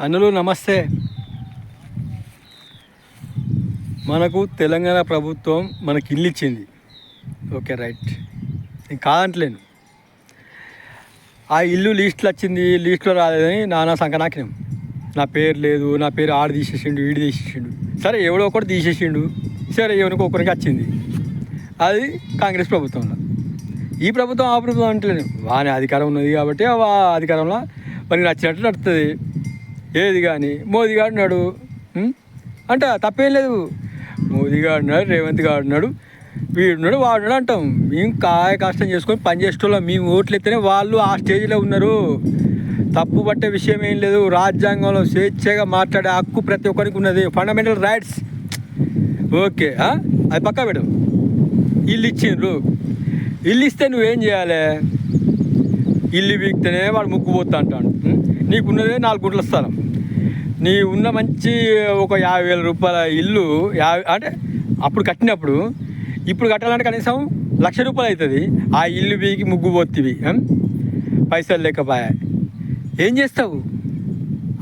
అన్నలు నమస్తే. మనకు తెలంగాణ ప్రభుత్వం మనకి ఇల్లు ఇచ్చింది. Okay right. నేను కాదంటలేను. ఆ ఇల్లు లిస్ట్లో వచ్చింది లిస్ట్లో రాలేదని నానా సంకనాకినం నా పేరు లేదు నా పేరు ఆడు తీసేసిండు ఈడు తీసేసిండు. సరే ఎవడో ఒకటి తీసేసిండు. సరే ఎవరికి ఒకరికి వచ్చింది. అది కాంగ్రెస్ ప్రభుత్వంలో. ఈ ప్రభుత్వం ఆ ప్రభుత్వం అంటలేను. వాని అధికారం ఉన్నది కాబట్టి ఆ అధికారంలో మనకి నచ్చినట్టు నడుతుంది ఏది కానీ మోదీ గారు ఉన్నాడు అంట తప్పేం లేదు. మోదీ గారు ఉన్నాడు రేవంత్ గారు ఉన్నాడు వీడున్నాడు వాడున్నాడు అంటాం. మేము కాయ కష్టం చేసుకొని పని చేసేటోళ్ళం. మేము ఓట్లు ఎత్తేనే వాళ్ళు ఆ స్టేజ్లో ఉన్నారు. తప్పు పట్టే విషయం ఏం లేదు. రాజ్యాంగంలో స్వేచ్ఛగా మాట్లాడే హక్కు ప్రతి ఒక్కరికి ఉన్నది. ఫండమెంటల్ రైట్స్ ఓకే అది పక్కా పెడు. ఇల్లు ఇచ్చిండ్రు. ఇల్లు ఇస్తే నువ్వేం చేయాలి? ఇల్లు బీక్తేనే వాడు ముగ్గు పోతా అంటాడు నీకున్నదే నాలుగు గుంటల స్థలం. నీ ఉన్న మంచి ఒక యాభై వేల రూపాయల ఇల్లు యాభై అంటే అప్పుడు కట్టినప్పుడు ఇప్పుడు కట్టాలంటే కనీసం లక్ష రూపాయలు అవుతుంది ఆ ఇల్లు బీకి ముగ్గు పోతివి పైసలు లేకపోయా. ఏం చేస్తావు?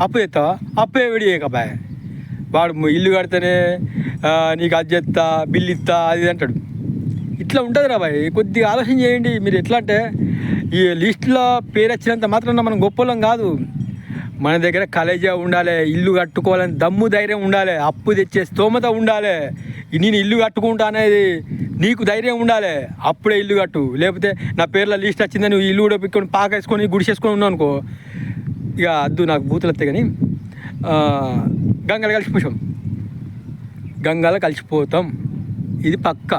అప్పు చేస్తావా? అప్పు ఎవడి చేయకపోయా. వాడు ఇల్లు కడితేనే నీకు అది చేస్తా బిల్లు ఇస్తా అది అంటాడు. ఇట్లా ఉంటుంది రా బాయ్ కొద్దిగా ఆలోచన చేయండి. మీరు ఎట్లా అంటే ఈ లిస్టులో పేరు వచ్చినంత మాత్రం మనం గొప్పలం కాదు. మన దగ్గర కలేజా ఉండాలి ఇల్లు కట్టుకోవాలని దమ్ము ధైర్యం ఉండాలి అప్పు తెచ్చే స్తోమత ఉండాలి. నేను ఇల్లు కట్టుకుంటా అనేది నీకు ధైర్యం ఉండాలి అప్పుడే ఇల్లు కట్టు. లేకపోతే నా పేర్లో లిస్ట్ వచ్చిందని నువ్వు ఇల్లు కూడా పిక్కొని పాకేసుకొని గుడిసేసుకొని ఉన్నావు అనుకో. ఇక అద్దు నాకు బూతులు వస్తాయి కానీ గంగలు కలిసిపోయాం గంగలో కలిసిపోతాం. ఇది పక్కా.